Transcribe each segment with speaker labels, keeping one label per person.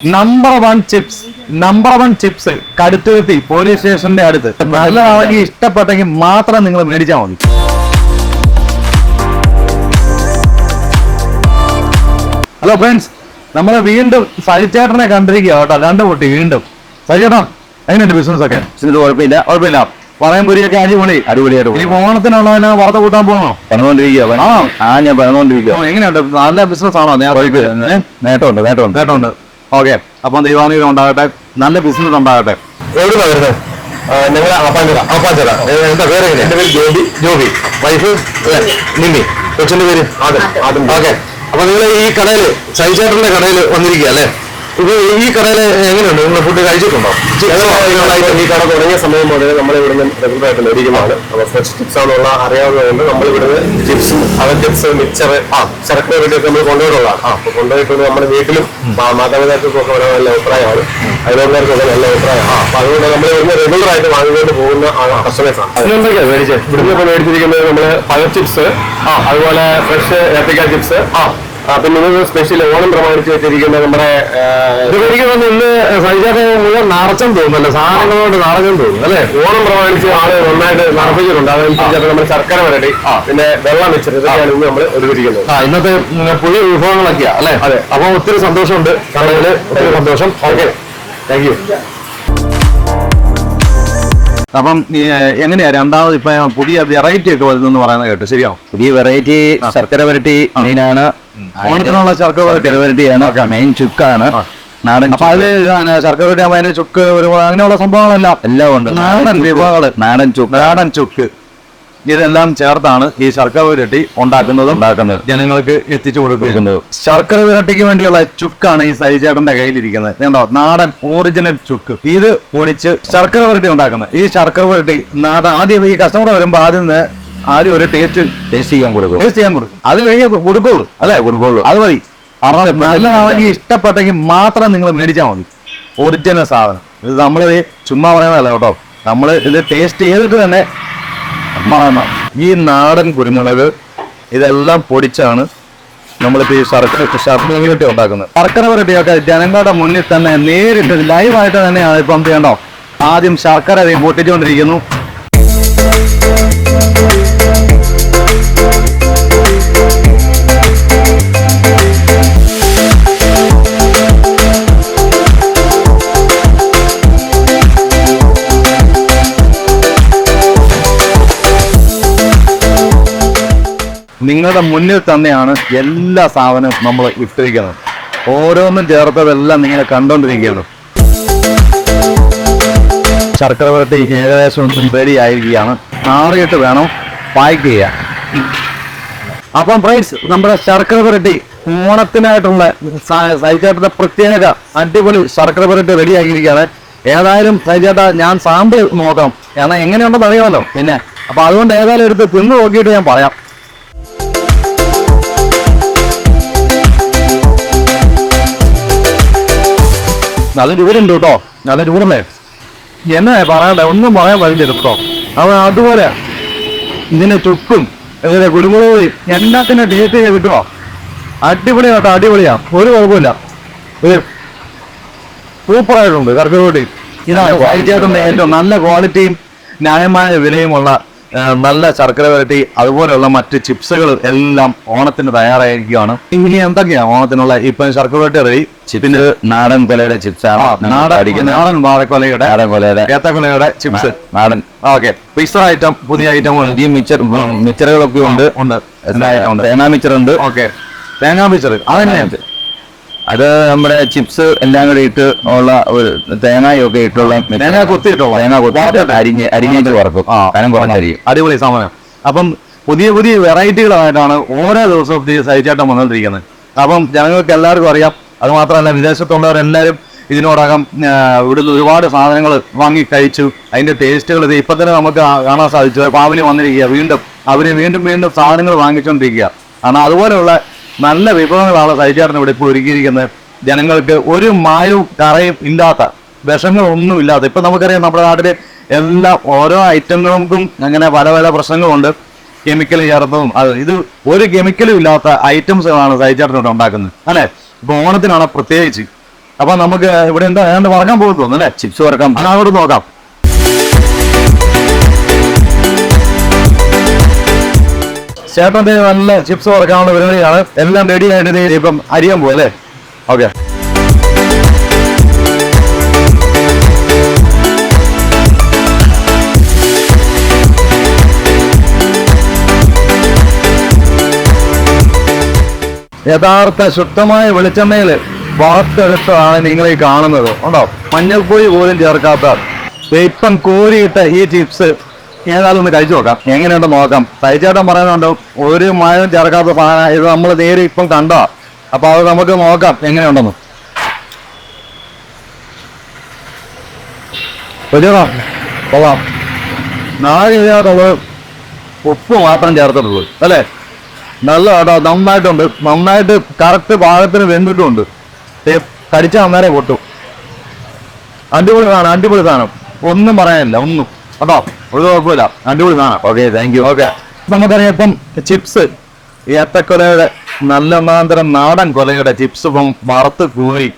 Speaker 1: Number one chips number one chips Kaduthuruthy police സ്റ്റേഷന്റെ അടുത്ത്. നല്ലതാണെങ്കിൽ ഇഷ്ടപ്പെട്ടെങ്കിൽ മാത്രം നിങ്ങൾ മേടിച്ചാൽ മതി. ഹലോ ഫ്രണ്ട്സ് നമ്മൾ വീണ്ടും സജിച്ചേട്ടനെ കണ്ടിരിക്കുക കേട്ടോ. കണ്ടുമുട്ടി വീണ്ടും. സജിച്ചേട്ടൻ എങ്ങനെയുണ്ട് ബിസിനസ് ഒക്കെ?
Speaker 2: ബിസിനസ് കുഴപ്പമില്ല.
Speaker 1: കുഴപ്പമില്ല. പറയാൻ പുരിയൊക്കെ അടിപൊളി.
Speaker 2: അടിപൊളിയായിട്ട്
Speaker 1: ഇനി ഓണത്തിനുള്ള വാർത്ത കൂട്ടാൻ പോകണോ
Speaker 2: പറഞ്ഞുകൊണ്ടിരിക്കുക
Speaker 1: ആ.
Speaker 2: ഞാൻ പറഞ്ഞുകൊണ്ടിരിക്കുക.
Speaker 1: എങ്ങനെയുണ്ട്? നല്ല ബിസിനസ് ആണോ? ഞാൻ
Speaker 2: നേട്ടമുണ്ട് നേട്ടമുണ്ട്.
Speaker 1: കേട്ടോണ്ട് ഓക്കെ. അപ്പം ദൈവാനുഗ്രഹം ഉണ്ടാകട്ടെ. നല്ല ബിസിനസ് ഉണ്ടാകട്ടെ.
Speaker 2: എവിടെ വരുന്നത് ഞങ്ങൾ അപ്പാഞ്ചിറ അപ്പാഞ്ചിറ എന്താ പേര് എങ്ങനെ പേര് ജോബി. ജോബി. വൈഫ്? നിമ്മി കൊച്ചിന്റെ പേര്? ആദം. ആദം. ഓക്കെ. അപ്പൊ നിങ്ങൾ ഈ കടയിൽ സൈചേട്ടന്റെ കടയിൽ വന്നിരിക്കുക അല്ലേ? ഇത് ഈ കടയിൽ എങ്ങനെയുണ്ട്? നിങ്ങൾ ഫുഡ് കഴിച്ചിട്ടുണ്ടോ?
Speaker 3: ഈ കട തുടങ്ങിയ സമയം മുതൽ നമ്മൾ ഇവിടുന്ന് റെഗുലർ ആയിട്ട് മേടിക്കുന്നതാണ് അപ്പൊ ഫ്രഷ് ചിപ്സ് ആണെന്നുള്ള അറിയാവുന്നതുകൊണ്ട് നമ്മൾ ഇവിടുന്ന് ചിപ്സും അവൻ ചിപ്സ് മിക്സർ ആ ചരക്ക് വേണ്ടിയൊക്കെ നമ്മൾ കൊണ്ടുപോയിട്ടുള്ള ആ അപ്പൊ കൊണ്ടുപോയിട്ട് നമ്മുടെ വീട്ടിലും മാതാപിതാക്കൾക്കും ഒക്കെ വളരെ നല്ല അഭിപ്രായമാണ്. അതിലുള്ളവർക്കൊക്കെ നല്ല അഭിപ്രായമാണ് അപ്പൊ അതുകൊണ്ട് നമ്മൾ ഇവിടുന്ന് റെഗുലറായിട്ട് വാങ്ങിക്കൊണ്ട് പോകുന്ന കസ്റ്റമേഴ്സാണ് ഇവിടുന്ന് ഇപ്പൊ മേടിച്ചിരിക്കുന്നത് നമ്മൾ പഴ ചിപ്സ് അതുപോലെ ഫ്രഷ് ഏത്തക്ക ചിപ്സ് ആ പിന്നെ ഇത് സ്പെഷ്യൽ ഓണം പ്രമാണിച്ച് വെച്ചിരിക്കുന്ന നമ്മുടെ
Speaker 1: ഇന്ന് സൈജാക്ക് മുഴുവൻ നിറച്ചം തോന്നുന്നല്ലോ? സാധനങ്ങളോട് നിറഞ്ഞം തോന്നുന്നു അല്ലേ?
Speaker 3: ഓണം പ്രമാണിച്ച് ആൾ നന്നായിട്ട് നടപ്പിച്ചിട്ടുണ്ട് അതനുസരിച്ച് നമ്മൾ ശർക്കര വരട്ടി പിന്നെ വെള്ളം വെച്ചിട്ട് ഇതൊക്കെയാണ് ഇന്ന് നമ്മൾ ഒരുക്കിയിരിക്കുന്നത്.
Speaker 1: ആ ഇന്നത്തെ പുതിയ വിഭവങ്ങളൊക്കെയാ അല്ലേ?
Speaker 3: അതെ.
Speaker 1: അപ്പൊ ഒത്തിരി സന്തോഷമുണ്ട്. കടകളിൽ ഒത്തിരി സന്തോഷം. ഓക്കെ. താങ്ക് യു അപ്പം എങ്ങനെയാ? രണ്ടാമത് ഇപ്പൊ പുതിയ വെറൈറ്റി ഒക്കെ വരുന്നെന്ന് പറയുന്നത് കേട്ടു. ശരിയാവും
Speaker 2: പുതിയ വെറൈറ്റി ശർക്കര വരട്ടി മെയിനാണ്
Speaker 1: ഓണത്തിനുള്ള ശർക്കര വരട്ടി.
Speaker 2: ശർക്കര വരട്ടിയാണ് മെയിൻ ചുക്കാണ്. നാടൻ
Speaker 1: അപ്പൊ അത് ഇതാണ് ശർക്കര വരട്ടി ആവുമ്പോ അതിന് ചുക്ക് അങ്ങനെയുള്ള സംഭവങ്ങളെല്ലാം.
Speaker 2: എല്ലാം ഉണ്ട്.
Speaker 1: നാടൻ വിഭവങ്ങൾ.
Speaker 2: നാടൻ ചുക്ക്.
Speaker 1: നാടൻ ചുക്ക്. ഇതെല്ലാം ചേർത്താണ് ഈ ശർക്കര വിരട്ടി ഉണ്ടാക്കുന്നതും
Speaker 2: ഉണ്ടാക്കുന്നത്.
Speaker 1: ജനങ്ങൾക്ക് എത്തിച്ചു കൊടുക്കുന്നത്. ശർക്കര വിരട്ടിക്ക് വേണ്ടിയുള്ള ചുക്കാണ് ഈ സൈചേട്ടന്റെ കയ്യിലിരിക്കുന്നത്. കണ്ടോ? നാടൻ ഒറിജിനൽ ചുക്ക്. ഇത് പൊളിച്ച് ശർക്കര വിരട്ടി ഉണ്ടാക്കുന്നത്. ഈ ശർക്കര വിരട്ടി നാടൻ ആദ്യം ഈ കസ്റ്റമർ വരുമ്പോ ആദ്യം ആദ്യം ഒരു ടേസ്റ്റ്
Speaker 2: ടേസ്റ്റ് ചെയ്യാൻ കൊടുക്കും.
Speaker 1: ടേസ്റ്റ് ചെയ്യാൻ കൊടുക്കും. അത് കഴിഞ്ഞ് കൊടുക്കുള്ളൂ.
Speaker 2: അല്ലെ കൊടുക്കുള്ളൂ.
Speaker 1: അത് മതി. നല്ലതാണെങ്കിൽ ഇഷ്ടപ്പെട്ടെങ്കിൽ മാത്രം നിങ്ങൾ മേടിച്ചാൽ മതി. ഒറിജിനൽ സാധനം. ഇത് നമ്മൾ ചുമ്മാ പറയുന്നതല്ല കേട്ടോ. നമ്മൾ ഇത് ടേസ്റ്റ് ചെയ്തിട്ട് തന്നെ ഈ നാടൻ കുരുമുളക് ഇതെല്ലാം പൊടിച്ചാണ് നമ്മളിപ്പോൾ ഈ ശർക്കര ശർക്കര വരട്ടി ഉണ്ടാക്കുന്നത്. ശർക്കര വരട്ടിയൊക്കെ ജനങ്ങളുടെ മുന്നിൽ തന്നെ നേരിട്ട് ലൈവായിട്ട് തന്നെയാണ് ഇപ്പം ചെയ്യണ്ടോ ആദ്യം ശർക്കര പൊട്ടിച്ചുകൊണ്ടിരിക്കുന്നു. നിങ്ങളുടെ മുന്നിൽ തന്നെയാണ് എല്ലാ സാധനവും നമ്മൾ ഇട്ടിരിക്കുന്നത് ഓരോന്നും ചേർത്തതെല്ലാം നിങ്ങൾ കണ്ടോണ്ടിരിക്കുകയാണ്. ശർക്കര വരട്ടി ഏകദേശം റെഡി ആയിരിക്കുകയാണ്. ആറിയിട്ട് വേണം പാക്ക് ചെയ്യാൻ. അപ്പം ഫ്രണ്ട്സ് നമ്മുടെ ശർക്കര പുരട്ടി ഓണത്തിനായിട്ടുള്ള സൈജാട്ടത്തെ പ്രത്യേക അടിപൊളി ശർക്കര പുരട്ടി റെഡി ആക്കിയിരിക്കുകയാണ്. ഏതായാലും സൈജാട്ട ഞാൻ സാമ്പിൾ നോക്കണം കാരണം എങ്ങനെയുണ്ടെന്ന് അറിയാമല്ലോ. പിന്നെ അപ്പൊ അതുകൊണ്ട് ഏതായാലും എടുത്ത് തിന്ന് നോക്കിയിട്ട് ഞാൻ പറയാം. നല്ല ഇവരുണ്ട് കേട്ടോ. നല്ല രൂപല്ലേ എന്നാ പറയണ്ട ഒന്നും പറയാൻ പറ്റില്ല കേട്ടോ. അവൻ അതുപോലെ ഇതിനെ ചുക്കും ഇതിന്റെ കുരുമുളക് എല്ലാത്തിനും ടേസ്റ്റ് ചെയ്ത് കിട്ടുമോ അടിപൊളിയാണ് കേട്ടോ അടിപൊളിയാ. ഒരു കുഴപ്പമില്ല. ഒരു സൂപ്പറായിട്ടുണ്ട് കൂടി ഇതാണ് ഏറ്റവും നല്ല ക്വാളിറ്റിയും ന്യായമായ വിലയുമുള്ള നല്ല ശർക്കര വരട്ടി അതുപോലെയുള്ള മറ്റ് ചിപ്സുകൾ എല്ലാം ഓണത്തിന് തയ്യാറായിരിക്കുകയാണ്. ഇനി എന്തൊക്കെയാ ഓണത്തിനുള്ള ഇപ്പൊ ശർക്കര വരട്ടി റെഡി
Speaker 2: ചിപ്പിന്റെ നാടൻ കൊലയുടെ ചിപ്സ്
Speaker 1: നാടൻ വാഴക്കൊലയുടെ
Speaker 2: നാടൻ കൊലയുടെ.
Speaker 1: ഏത്തക്കൊലയുടെ ചിപ്സ്
Speaker 2: നാടൻ.
Speaker 1: ഓക്കെ പിസ്സ ഐറ്റം പുതിയ ഐറ്റം
Speaker 2: ഈ മിച്ചർ മിച്ചറുകളൊക്കെ ഉണ്ട്.
Speaker 1: ഉണ്ട്.
Speaker 2: ഉണ്ട്. തേങ്ങാ മിച്ചർ ഉണ്ട്.
Speaker 1: ഓക്കെ തേങ്ങാ മിച്ചർ അതന്നെ
Speaker 2: അത് നമ്മുടെ ചിപ്സ് എല്ലാം കൂടെ ഇട്ട് ഉള്ള ഒരു തേങ്ങയൊക്കെ ഇട്ടുള്ള.
Speaker 1: തേങ്ങ കൊത്തിയിട്ടുള്ള
Speaker 2: തേങ്ങ കൊത്തി അരിഞ്ഞ് അരിഞ്ഞിട്ട് വറക്കും. കനം കുറഞ്ഞരിയും
Speaker 1: അടിപൊളി സമയം അപ്പം പുതിയ പുതിയ വെറൈറ്റികളായിട്ടാണ് ഓരോ ദിവസവും പുതിയ സഹിച്ചേട്ടം വന്നുകൊണ്ടിരിക്കുന്നത് അപ്പം ജനങ്ങൾക്ക് എല്ലാവർക്കും അറിയാം. അത് മാത്രമല്ല വിദേശത്തുള്ളവരെല്ലാവരും ഇതിനോടകം ഇവിടുന്ന് ഒരുപാട് സാധനങ്ങൾ വാങ്ങി കഴിച്ചു. അതിന്റെ ടേസ്റ്റുകൾ ഇത് ഇപ്പം തന്നെ നമുക്ക് കാണാൻ സാധിച്ചു. പാവിന് വന്നിരിക്കുക വീണ്ടും അവർ വീണ്ടും വീണ്ടും സാധനങ്ങൾ വാങ്ങിച്ചുകൊണ്ടിരിക്കുക കാരണം അതുപോലെയുള്ള നല്ല വിഭവങ്ങളാണ് സഹിച്ചേട്ടൻ ഇവിടെ ഇപ്പോൾ ഒരുക്കിയിരിക്കുന്നത്. ജനങ്ങൾക്ക് ഒരു മായവും കറയും ഇല്ലാത്ത വിഷങ്ങളൊന്നും ഇല്ലാത്ത ഇപ്പം നമുക്കറിയാം നമ്മുടെ നാട്ടിൽ എല്ലാ ഓരോ ഐറ്റങ്ങൾക്കും അങ്ങനെ പല പല പ്രശ്നങ്ങളുണ്ട്. കെമിക്കൽ ചേർത്തതും അത് ഇത് ഒരു കെമിക്കലും ഇല്ലാത്ത ഐറ്റംസുകളാണ് സഹിച്ചേട്ടനോട് ഉണ്ടാക്കുന്നത്. അല്ലെ? ഇപ്പൊ ഓണത്തിനാണ് പ്രത്യേകിച്ച്. അപ്പൊ നമുക്ക് ഇവിടെ എന്താ ഏതാണ്ട് വറക്കാൻ പോകുന്നു അല്ലേ? ചിപ്സ് വറക്കാം അങ്ങോട്ട് നോക്കാം. ചേട്ടന്റെ നല്ല ചിപ്സ് വറക്കാനുള്ള പരിപാടിയാണ്. എല്ലാം റെഡി ആയിട്ട് ഇപ്പം അരിയാൻ പോകും അല്ലേ? ഓക്കെ യഥാർത്ഥ ശുദ്ധമായ വെളിച്ചെണ്ണയിൽ വാർത്തെടുത്തതാണ് നിങ്ങൾ ഈ കാണുന്നത്. ഉണ്ടോ? മഞ്ഞൾപ്പൊടി പോലും ചേർക്കാത്ത. ഇപ്പം കോരിയിട്ട ഈ ചിപ്സ് ഏതായാലും ഒന്ന് കഴിച്ചു നോക്കാം. എങ്ങനെയുണ്ട് നോക്കാം. തൈച്ചേട്ടൻ പറയുന്നുണ്ട് ഒരു മഴയും ചേർക്കാത്ത സാധനം ഇത് നമ്മൾ നേരെ ഇപ്പം കണ്ടോ? അപ്പൊ അത് നമുക്ക് നോക്കാം എങ്ങനെയുണ്ടെന്ന്. ഇതിനകത്തുള്ളത് ഉപ്പ് മാത്രം ചേർത്തിട്ടുള്ളൂ അല്ലേ? നല്ല കേട്ടോ നന്നായിട്ടുണ്ട്. നന്നായിട്ട് കറക്റ്റ് പാകത്തിന് വെന്തിട്ടുണ്ട്. കടിച്ച അന്നേരം പൊട്ടും. അടിപൊളി സാധനം അടിപൊളി സാധനം. ഒന്നും പറയാനില്ല ഒന്നും. കേട്ടോ ഒരു കുഴപ്പമില്ല. അടിപൊളി സാധനം. ഓക്കെ താങ്ക് യു ഓക്കെ നമുക്കറിയാം ഇപ്പം ചിപ്സ് ഏത്തക്കൊലയുടെ നല്ല ഒന്നാന്തരം നാടൻ കൊലയുടെ ചിപ്സ് ഇപ്പം വറുത്ത് കൂറി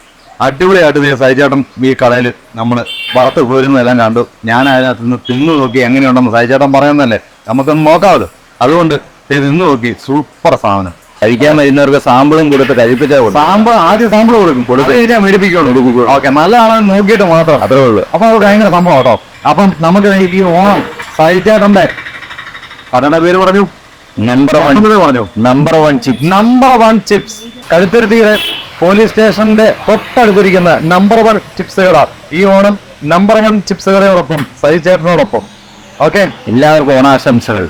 Speaker 1: അടിപൊളിയായിട്ട് ഈ സൈചേട്ടൻ ഈ കടയിൽ നമ്മൾ വറുത്ത് കൂരുന്നതെല്ലാം കണ്ടു. ഞാൻ അതിനകത്ത് നിന്ന് തിന്നു നോക്കി എങ്ങനെയുണ്ടെന്ന് സൈചേട്ടൻ പറയുന്നതല്ലേ? നമുക്കൊന്ന് നോക്കാമല്ലോ അതുകൊണ്ട് ഇത് തിന്നു നോക്കി. സൂപ്പർ സാധനം. കഴിക്കാൻ വരുന്നവർക്ക് സാമ്പിളും കൊടുത്ത് കഴിപ്പിച്ചാൽ സാമ്പിൾ ആദ്യം സാമ്പിൾ കൊടുക്കും. കൊടുത്ത് കഴിഞ്ഞാൽ മേടിപ്പിക്കുള്ളൂ ഓക്കെ നല്ലതാണെന്ന് നോക്കിയിട്ട് മാത്രം. അത്രേ ഉള്ളൂ. അപ്പൊ അത് ഭയങ്കര സംഭവം കേട്ടോ. അപ്പം നമുക്ക് ഈ ഓണം സഹിച്ചേട്ടന്റെ കടയുടെ പേര് പറഞ്ഞു? നമ്പർ വൺ പറഞ്ഞു? Number one chips number one chips കഴുത്തിരുത്തിയുടെ police സ്റ്റേഷന്റെ തൊട്ടടുത്തിരിക്കുന്ന നമ്പർ വൺ ചിപ്സുകളാ കട ഈ ഓണം നമ്പർ വൺ ചിപ്സ് കടയോടൊപ്പം സഹിച്ചേട്ടനോടൊപ്പം ഓക്കെ? എല്ലാവർക്കും ഓണാശംസകൾ.